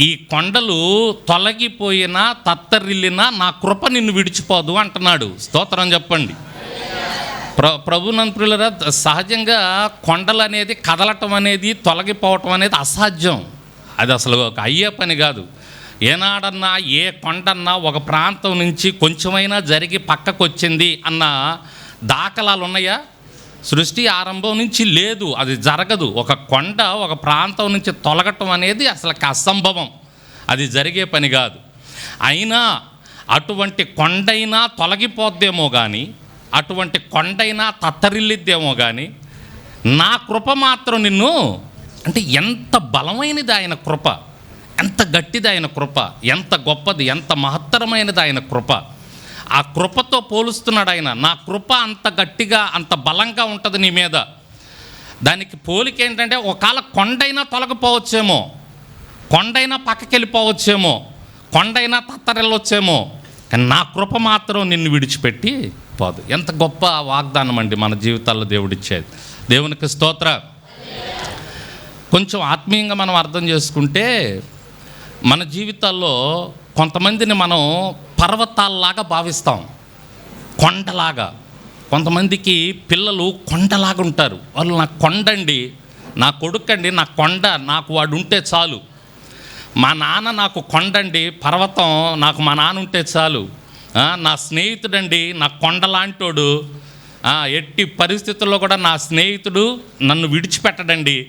ఈ కొండలు తొలగిపోయినా తత్తరిల్లినా నా కృప నిన్ను విడిచిపోదు అంటున్నాడు. స్తోత్రం చెప్పండి. ప్ర ప్రభునంతులరా సహజంగా కొండలు అనేది కదలటం అనేది తొలగిపోవటం అనేది అసాధ్యం. అది అసలు ఒక అయ్యే పని కాదు. ఏనాడన్నా ఏ కొండన్నా ఒక ప్రాంతం నుంచి కొంచెమైనా జరిగి పక్కకు వచ్చింది అన్న దాఖలాలు ఉన్నాయా సృష్టి ఆరంభం నుంచి లేదు అది జరగదు. ఒక కొండ ఒక ప్రాంతం నుంచి తొలగటం అనేది అసలు అసంభవం. అది జరిగే పని కాదు. అయినా అటువంటి కొండైనా తొలగిపోద్దేమో కానీ అటువంటి కొండైనా తత్తరిల్లిద్దేమో కానీ నా కృప మాత్రం నిన్ను అంటే ఎంత బలమైనది ఆయన కృప ఎంత గట్టిది ఆయన కృప ఎంత గొప్పది ఎంత మహత్తరమైనది ఆయన కృప ఆ కృపతో పోలుస్తున్నాడు ఆయన. నా కృప అంత గట్టిగా అంత బలంగా ఉంటుంది నీ మీద. దానికి పోలిక ఏంటంటే ఒకవేళ కొండైనా తొలగిపోవచ్చేమో. కొండైనా పక్కకి వెళ్ళిపోవచ్చేమో కొండైనా తత్తరెళ్ళొచ్చేమో కానీ నా కృప మాత్రం నిన్ను విడిచిపెట్టి పోదు. ఎంత గొప్ప వాగ్దానం అండి మన జీవితాల్లో దేవుడిచ్చేది. దేవునికి స్తోత్ర. కొంచెం ఆత్మీయంగా మనం అర్థం చేసుకుంటే మన జీవితాల్లో కొంతమందిని మనం పర్వతాల్లాగా భావిస్తాం. కొండలాగా. కొంతమందికి పిల్లలు కొండలాగా ఉంటారు. వాళ్ళు నా కొండండి నా కొడుకండి నా కొండ నాకు వాడు ఉంటే చాలు. మా నాన్న నాకు కొండండి పర్వతం నాకు మా నాన్న ఉంటే చాలు. నా స్నేహితుడండి నా కొండలాంటోడు. ఎట్టి పరిస్థితుల్లో కూడా నా స్నేహితుడు నన్ను విడిచిపెట్టడండి.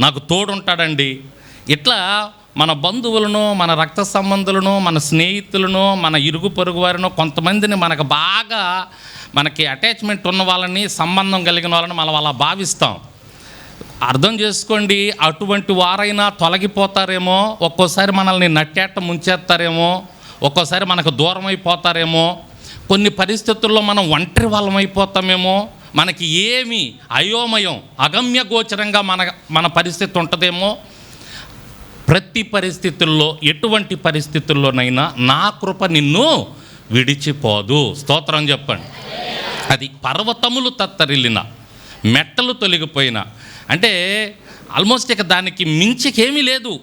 నాకు తోడుంటాడండి. ఇట్లా మన బంధువులను మన రక్త సంబంధులను మన స్నేహితులను మన ఇరుగు పొరుగు వారిను కొంతమందిని మనకు బాగా మనకి అటాచ్మెంట్ ఉన్న వాళ్ళని సంబంధం కలిగిన వాళ్ళని మనం అలా భావిస్తాం. అర్థం చేసుకోండి అటువంటి వారైనా తొలగిపోతారేమో ఒక్కోసారి మనల్ని నట్టేట ముంచేస్తారేమో ఒక్కోసారి మనకు దూరం అయిపోతారేమో కొన్ని పరిస్థితుల్లో మనం ఒంటరి వాళ్ళం అయిపోతామేమో మనకి ఏమి అయోమయం అగమ్య గోచరంగా మన మన పరిస్థితి ఉంటుందేమో ప్రతి పరిస్థితుల్లో ఎటువంటి పరిస్థితుల్లోనైనా నా కృప నిన్ను విడిచిపోదు. స్తోత్రం చెప్పండి. అది పర్వతములు తత్తరిల్లిన మెట్టలు తొలగిపోయిన. అంటే ఆల్మోస్ట్ ఇక దానికి మించికేమీ లేదు.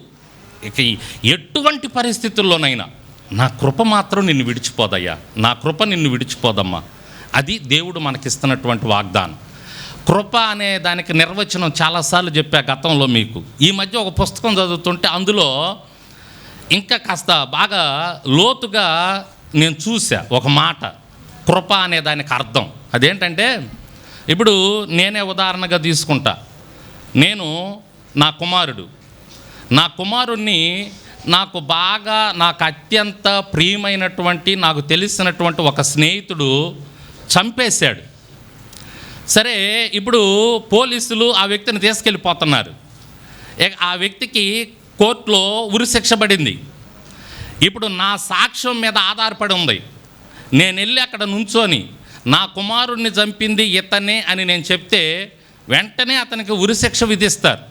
ఇక ఈ ఎటువంటి పరిస్థితుల్లోనైనా నా కృప మాత్రం నిన్ను విడిచిపోదయ్యా. నా కృప నిన్ను విడిచిపోదమ్మా. అది దేవుడు మనకిస్తున్నటువంటి వాగ్దానం. కృప అనే దానికి నిర్వచనం చాలాసార్లు చెప్పా గతంలో మీకు. ఈ మధ్య ఒక పుస్తకం చదువుతుంటే అందులో ఇంకా కాస్త బాగా లోతుగా నేను చూసా ఒక మాట కృప అనే దానికి అర్థం. అదేంటంటే ఇప్పుడు నేనే ఉదాహరణగా తీసుకుంటా. నేను నా కుమారుడు. నా కుమారుణ్ణి నాకు బాగా నాకు అత్యంత ప్రియమైనటువంటి నాకు తెలిసినటువంటి ఒక స్నేహితుడు చంపేశాడు. సరే ఇప్పుడు పోలీసులు ఆ వ్యక్తిని తీసుకెళ్ళిపోతున్నారు. ఆ వ్యక్తికి కోర్టులో ఉరిశిక్ష పడింది. ఇప్పుడు నా సాక్ష్యం మీద ఆధారపడి ఉంది. నేను వెళ్ళి అక్కడ నుంచొని నా కుమారుణ్ణి చంపింది ఇతనే అని నేను చెప్తే వెంటనే అతనికి ఉరిశిక్ష విధిస్తారు.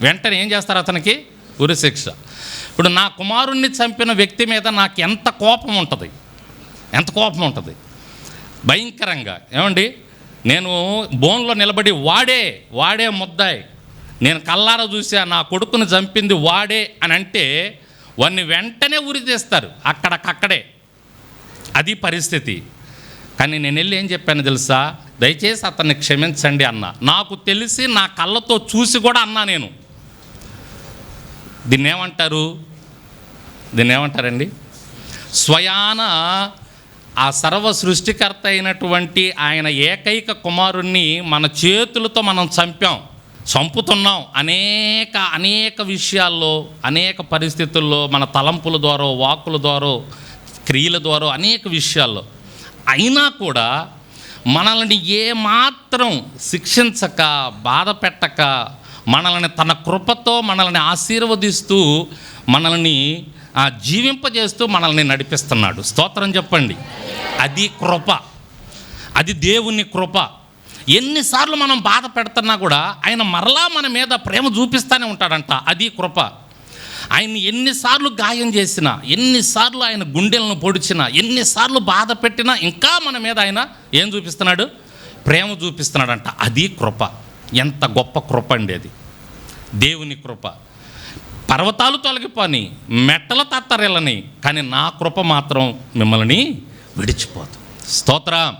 వెంటనే ఏం చేస్తారు అతనికి? ఉరిశిక్ష ఇప్పుడు నా కుమారుణ్ణి చంపిన వ్యక్తి మీద నాకు ఎంత కోపం ఉంటుంది? ఎంత కోపం ఉంటుంది? భయంకరంగా. ఏమండి? నేను బోన్లో నిలబడి వాడే వాడే ముద్దాయి. నేను కల్లారా చూసా నా కొడుకును చంపింది వాడే అని అంటే వాడిని వెంటనే ఉరి తీస్తారు అక్కడికక్కడే. అది పరిస్థితి. కానీ నేను వెళ్ళి ఏం చెప్పాను తెలుసా? దయచేసి అతన్ని క్షమించండి అన్న. నాకు తెలిసి నా కళ్ళతో చూసి కూడా అన్నా నేను. దీన్ని ఏమంటారు దీన్ని ఏమంటారండి స్వయాన ఆ సర్వ సృష్టికర్త అయినటువంటి ఆయన ఏకైక కుమారుణ్ణి మన చేతులతో మనం చంపాం చంపుతున్నాం. అనేక అనేక విషయాల్లో అనేక పరిస్థితుల్లో మన తలంపుల ద్వారా వాకుల ద్వారా క్రియల ద్వారా అనేక విషయాల్లో. అయినా కూడా మనల్ని ఏమాత్రం శిక్షించక బాధ పెట్టక మనల్ని తన కృపతో మనల్ని ఆశీర్వదిస్తూ మనల్ని ఆ, జీవింపజేస్తూ మనల్ని నడిపిస్తున్నాడు. స్తోత్రం చెప్పండి. అది కృప. అది దేవుని కృప. ఎన్నిసార్లు మనం బాధ పెడుతున్నా కూడా ఆయన మరలా మన మీద ప్రేమ చూపిస్తూనే ఉంటాడంట. అది కృప. ఆయన్ని ఎన్నిసార్లు గాయం చేసినా ఎన్నిసార్లు ఆయన గుండెలను పొడిచినా ఎన్నిసార్లు బాధ పెట్టినా ఇంకా మన మీద ఆయన ఏం చూపిస్తున్నాడు? ప్రేమ చూపిస్తున్నాడంట. అది కృప. ఎంత గొప్ప కృప అండి అది. దేవుని కృప. పర్వతాలు తొలగిపోని మెట్టల తత్తరిల్లని కానీ నా కృప మాత్రం మిమ్మల్ని విడిచిపోదు. స్తోత్రం.